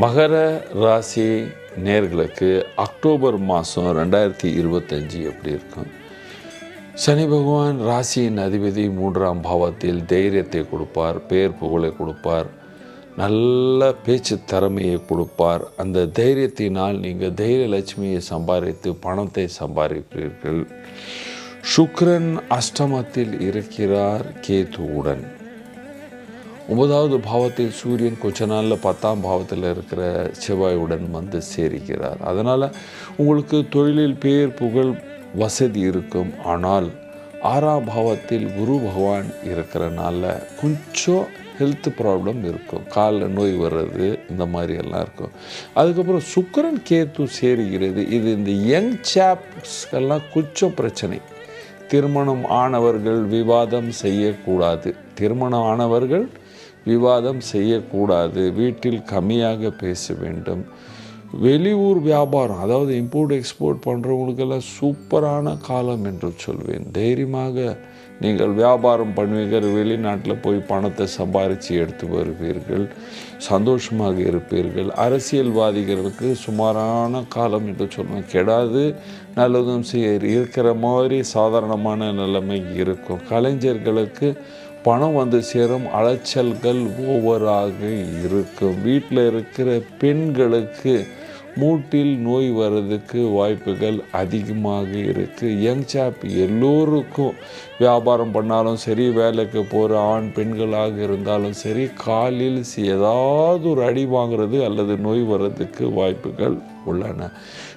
மகர ராசி நேர்களுக்கு அக்டோபர் மாதம் ரெண்டாயிரத்தி இருபத்தஞ்சி எப்படி இருக்கும்? சனி பகவான் ராசியின் அதிபதி மூன்றாம் பாவத்தில் தைரியத்தை கொடுப்பார் பேர் புகழை கொடுப்பார் நல்ல பேச்சு திறமையை கொடுப்பார். அந்த தைரியத்தினால் நீங்கள் தைரிய லட்சுமியை சம்பாதித்து பணத்தை சம்பாதிப்பீர்கள். சுக்ரன் அஷ்டமத்தில் இருக்கிறார் கேதுவுடன். ஒன்பதாவது பாவத்தில் சூரியன் கொஞ்ச நாளில் பத்தாம் பாவத்தில் இருக்கிற செவ்வாயுடன் வந்து சேருகிறார். அதனால் உங்களுக்கு தொழிலில் பேர் புகழ் வசதி இருக்கும். ஆனால் ஆறாம் பாவத்தில் குரு பகவான் இருக்கிறனால கொஞ்சம் ஹெல்த் ப்ராப்ளம் இருக்கும். காலில் நோய் வர்றது இந்த மாதிரி எல்லாம் இருக்கும். அதுக்கப்புறம் சுக்கரன் கேத்து சேருகிறது. இது இந்த யங் சாப்ஸ்க்கெல்லாம் கொஞ்சம் பிரச்சனை. திருமணம் ஆனவர்கள் விவாதம் செய்யக்கூடாது. திருமணம் ஆனவர்கள் விவாதம் செய்யக்கூடாது. வீட்டில் கம்மியாக பேச வேண்டும். வெளியூர் வியாபாரம் அதாவது இம்போர்ட் எக்ஸ்போர்ட் பண்ணுறவங்களுக்கெல்லாம் சூப்பரான காலம் என்று சொல்வேன். தைரியமாக நீங்கள் வியாபாரம் பண்ணுவீர்கள் வெளிநாட்டில் போய் பணத்தை சம்பாரித்து எடுத்து வருவீர்கள் சந்தோஷமாக இருப்பீர்கள். அரசியல்வாதிகளுக்கு சுமாரான காலம் என்று சொல்லுவேன் கெடாது நல்லதும் செய்ய இருக்கிற மாதிரி சாதாரணமான நிலைமை இருக்கும். கலைஞர்களுக்கு பணம் வந்து சேரும் அலைச்சல்கள் ஓவராக இருக்கும். வீட்டில் இருக்கிற பெண்களுக்கு மூட்டில் நோய் வர்றதுக்கு வாய்ப்புகள் அதிகமாக இருக்குது யங் சாப் எல்லோருக்கும் வியாபாரம் பண்ணாலும் சரி வேலைக்கு போகிற ஆண் பெண்களாக இருந்தாலும் சரி காலில் ஏதாவது ஒரு அடி வாங்குறது அல்லது நோய் வர்றதுக்கு வாய்ப்புகள் உள்ளன.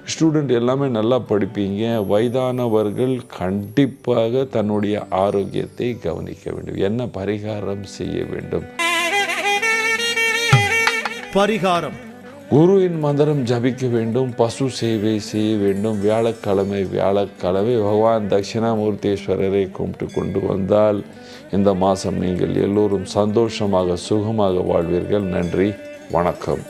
ஸ்டூடெண்ட் எல்லாமே நல்லா படிப்பீங்க. வயதானவர்கள் கண்டிப்பாக தன்னுடைய ஆரோக்கியத்தை கவனிக்க வேண்டும். என்ன பரிகாரம் செய்ய வேண்டும்? பரிகாரம். குருவின் மந்திரம் ஜபிக்க வேண்டும் பசு சேவை செய்ய வேண்டும். வியாழக்கிழமை வியாழக்கிழமை பகவான் தட்சிணாமூர்த்தீஸ்வரரை கும்பிட்டு கொண்டு வந்தால் இந்த மாதம் நீங்கள் எல்லோரும் சந்தோஷமாக சுகமாக வாழ்வீர்கள். நன்றி வணக்கம்.